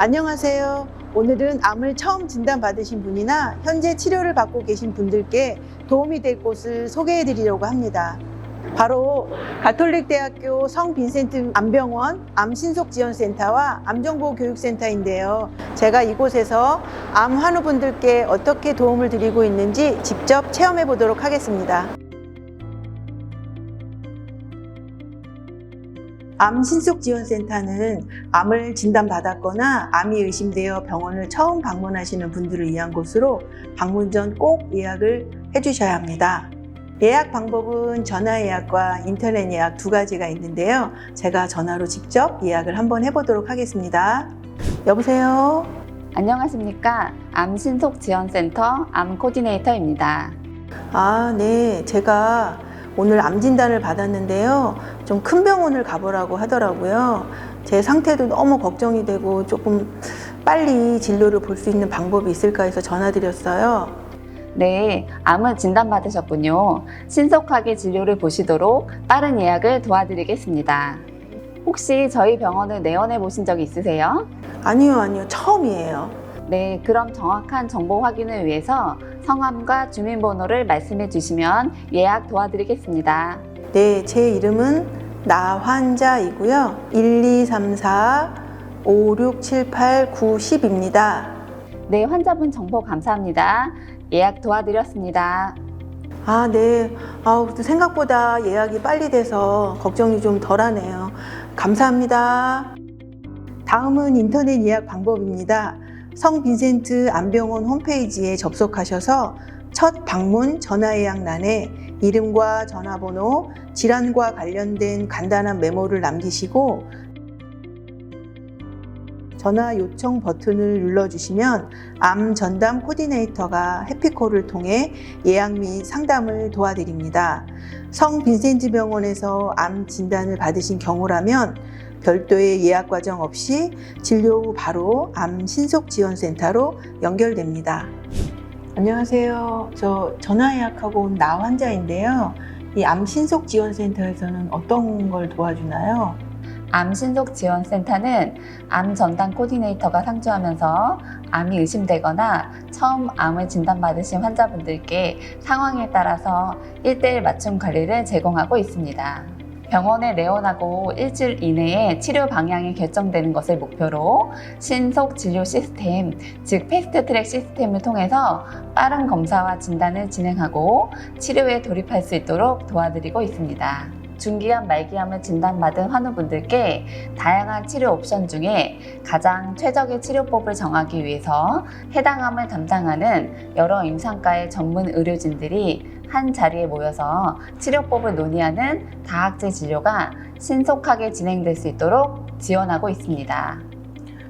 안녕하세요. 오늘은 암을 처음 진단받으신 분이나 현재 치료를 받고 계신 분들께 도움이 될 곳을 소개해 드리려고 합니다. 바로 가톨릭대학교 성빈센트 암병원 암신속지원센터와 암정보교육센터인데요. 제가 이곳에서 암 환우분들께 어떻게 도움을 드리고 있는지 직접 체험해 보도록 하겠습니다. 암 신속 지원센터는 암을 진단받았거나 암이 의심되어 병원을 처음 방문하시는 분들을 위한 곳으로 방문 전 꼭 예약을 해주셔야 합니다. 예약 방법은 전화 예약과 인터넷 예약 두 가지가 있는데요. 제가 전화로 직접 예약을 한번 해보도록 하겠습니다. 여보세요? 안녕하십니까. 암신속지원센터 암 코디네이터입니다. 아, 네. 제가 오늘 암 진단을 받았는데요. 좀 큰 병원을 가보라고 하더라고요. 제 상태도 너무 걱정이 되고 조금 빨리 진료를 볼 수 있는 방법이 있을까 해서 전화드렸어요. 네, 암을 진단받으셨군요. 신속하게 진료를 보시도록 빠른 예약을 도와드리겠습니다. 혹시 저희 병원을 내원해 보신 적 있으세요? 아니요, 아니요. 처음이에요. 네, 그럼 정확한 정보 확인을 위해서 성함과 주민번호를 말씀해 주시면 예약 도와드리겠습니다. 네, 제 이름은 나환자이고요. 1, 2, 3, 4, 5, 6, 7, 8, 9, 10입니다. 네, 환자분 정보 감사합니다. 예약 도와드렸습니다. 아, 네. 아우, 생각보다 예약이 빨리 돼서 걱정이 좀 덜하네요. 감사합니다. 다음은 인터넷 예약 방법입니다. 성 빈센트 암병원 홈페이지에 접속하셔서 첫 방문 전화 예약란에 이름과 전화번호, 질환과 관련된 간단한 메모를 남기시고 전화 요청 버튼을 눌러주시면 암 전담 코디네이터가 해피콜을 통해 예약 및 상담을 도와드립니다. 성 빈센트 병원에서 암 진단을 받으신 경우라면 별도의 예약 과정 없이 진료 후 바로 암 신속 지원 센터로 연결됩니다. 안녕하세요. 저 전화 예약하고 온 나 환자인데요. 이 암 신속 지원 센터에서는 어떤 걸 도와주나요? 암신속지원센터는 암 전담 코디네이터가 상주하면서 암이 의심되거나 처음 암을 진단받으신 환자분들께 상황에 따라서 1대1 맞춤 관리를 제공하고 있습니다. 병원에 내원하고 일주일 이내에 치료 방향이 결정되는 것을 목표로 신속 진료 시스템, 즉 패스트 트랙 시스템을 통해서 빠른 검사와 진단을 진행하고 치료에 돌입할 수 있도록 도와드리고 있습니다. 중기암, 말기암을 진단받은 환우분들께 다양한 치료 옵션 중에 가장 최적의 치료법을 정하기 위해서 해당 암을 담당하는 여러 임상과의 전문 의료진들이 한 자리에 모여서 치료법을 논의하는 다학제 진료가 신속하게 진행될 수 있도록 지원하고 있습니다.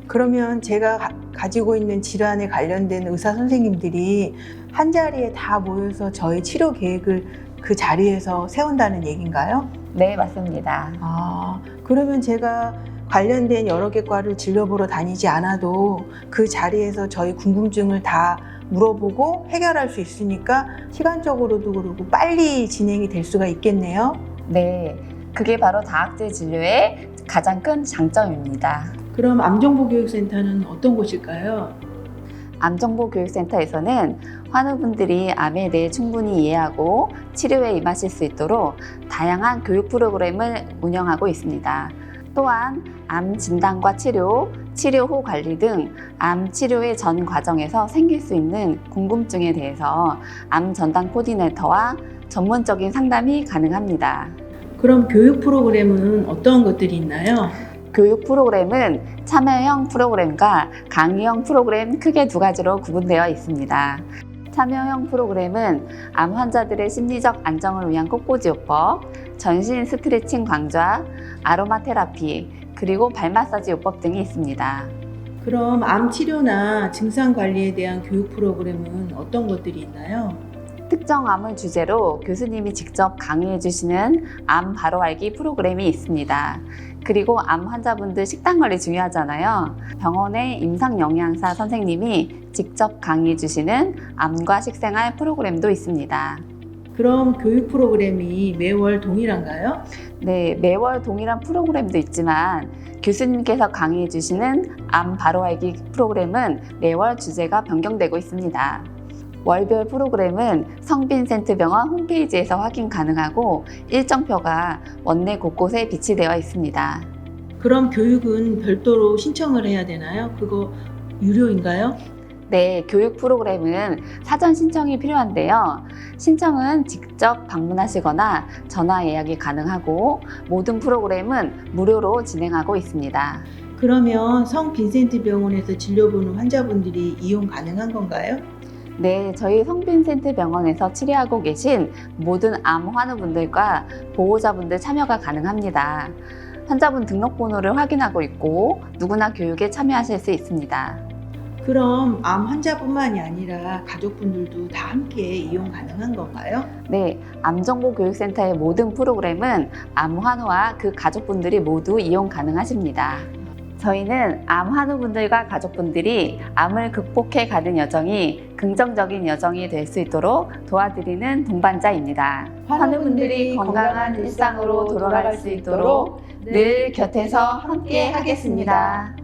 그러면 제가 가- 가지고 있는 질환에 관련된 의사 선생님들이 한 자리에 다 모여서 저희 치료 계획을 그 자리에서 세운다는 얘기인가요? 네, 맞습니다. 아, 그러면 제가 관련된 여러 개 과를 진료보러 다니지 않아도 그 자리에서 저희 궁금증을 다 물어보고 해결할 수 있으니까 시간적으로도 그렇고 빨리 진행이 될 수가 있겠네요. 네, 그게 바로 다학제 진료의 가장 큰 장점입니다. 그럼 암정보교육센터는 어떤 곳일까요? 암정보교육센터에서는 환우분들이 암에 대해 충분히 이해하고 치료에 임하실 수 있도록 다양한 교육 프로그램을 운영하고 있습니다. 또한 암 진단과 치료, 치료 후 관리 등 암 치료의 전 과정에서 생길 수 있는 궁금증에 대해서 암 전담 코디네이터와 전문적인 상담이 가능합니다. 그럼 교육 프로그램은 어떤 것들이 있나요? 교육 프로그램은 참여형 프로그램과 강의형 프로그램 크게 두 가지로 구분되어 있습니다. 참여형 프로그램은 암 환자들의 심리적 안정을 위한 꽃꽂이요법, 전신 스트레칭 강좌, 아로마 테라피, 그리고 발 마사지 요법 등이 있습니다. 그럼 암 치료나 증상 관리에 대한 교육 프로그램은 어떤 것들이 있나요? 특정 암을 주제로 교수님이 직접 강의해 주시는 암 바로 알기 프로그램이 있습니다. 그리고 암 환자분들 식단 관리 중요하잖아요. 병원의 임상 영양사 선생님이 직접 강의해 주시는 암과 식생활 프로그램도 있습니다. 그럼 교육 프로그램이 매월 동일한가요? 네, 매월 동일한 프로그램도 있지만 교수님께서 강의해 주시는 암 바로 알기 프로그램은 매월 주제가 변경되고 있습니다. 월별 프로그램은 성빈센트 병원 홈페이지에서 확인 가능하고 일정표가 원내 곳곳에 비치되어 있습니다. 그럼 교육은 별도로 신청을 해야 되나요? 그거 유료인가요? 네, 교육 프로그램은 사전 신청이 필요한데요. 신청은 직접 방문하시거나 전화 예약이 가능하고 모든 프로그램은 무료로 진행하고 있습니다. 그러면 성 빈센트 병원에서 진료보는 환자분들이 이용 가능한 건가요? 네, 저희 성빈센트 병원에서 치료하고 계신 모든 암 환우분들과 보호자분들 참여가 가능합니다. 환자분 등록번호를 확인하고 있고 누구나 교육에 참여하실 수 있습니다. 그럼 암 환자뿐만이 아니라 가족분들도 다 함께 이용 가능한 건가요? 네, 암정보교육센터의 모든 프로그램은 암 환우와 그 가족분들이 모두 이용 가능하십니다. 저희는 암 환우분들과 가족분들이 암을 극복해 가는 여정이 긍정적인 여정이 될 수 있도록 도와드리는 동반자입니다. 환우분들이 건강한 일상으로 돌아갈 수 있도록 늘 곁에서 함께 하겠습니다.